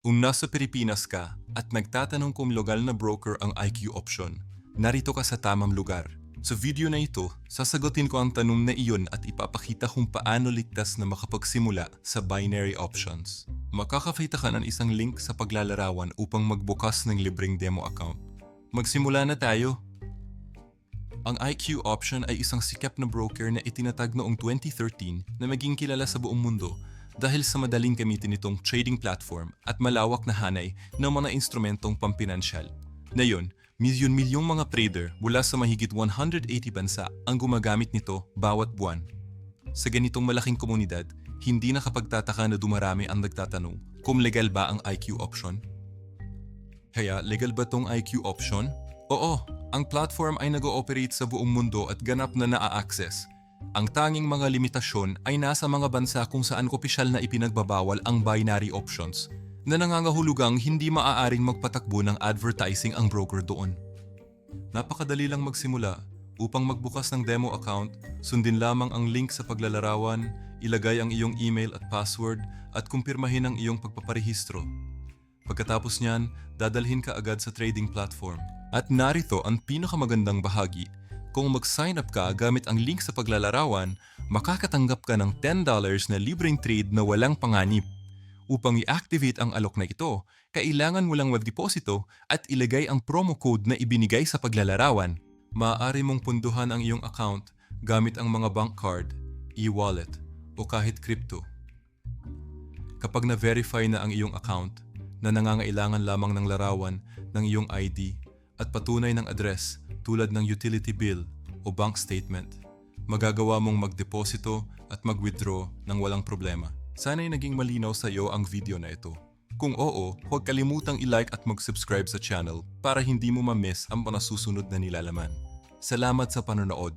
Kung nasa Pilipinas ka at nagtatanong kung legal na broker ang IQ option, narito ka sa tamang lugar. Sa video na ito, sasagutin ko ang tanong na iyon at ipapakita kung paano ligtas na makapagsimula sa binary options. Makakakita ka ng isang link sa paglalarawan upang magbukas ng libreng demo account. Magsimula na tayo! Ang IQ option ay isang sikap na broker na itinatag noong 2013 na maging kilala sa buong mundo dahil sa madaling gamitin nitong trading platform at malawak na hanay ng mga instrumentong pampinansyal. Ngayon, milyon-milyong mga trader mula sa mahigit 180 bansa ang gumagamit nito bawat buwan. Sa ganitong malaking komunidad, hindi nakapagtataka na dumarami ang nagtatanong kung legal ba ang IQ option. Kaya legal ba tong IQ option? Oo, ang platform ay nag-ooperate sa buong mundo at ganap na naa-access. Ang tanging mga limitasyon ay nasa mga bansa kung saan opisyal na ipinagbabawal ang binary options na nangangahulugang hindi maaaring magpatakbo ng advertising ang broker doon. Napakadali lang magsimula. Upang magbukas ng demo account, sundin lamang ang link sa paglalarawan, ilagay ang iyong email at password at kumpirmahin ang iyong pagpaparehistro. Pagkatapos niyan, dadalhin ka agad sa trading platform. At narito ang pinakamagandang bahagi. Kung mag-sign up ka gamit ang link sa paglalarawan, makakatanggap ka ng $10 na libreng trade na walang panganib. Upang i-activate ang alok na ito, kailangan mo lang magdeposito at ilagay ang promo code na ibinigay sa paglalarawan. Maaari mong punduhan ang iyong account gamit ang mga bank card, e-wallet, o kahit crypto. Kapag na-verify na ang iyong account na nangangailangan lamang ng larawan ng iyong ID at patunay ng address tulad ng utility bill o bank statement, magagawa mong magdeposito at mag-withdraw ng walang problema. Sana'y naging malinaw sa iyo ang video na ito. Kung oo, huwag kalimutang i-like at mag-subscribe sa channel para hindi mo ma-miss ang mga susunod na nilalaman. Salamat sa panonood.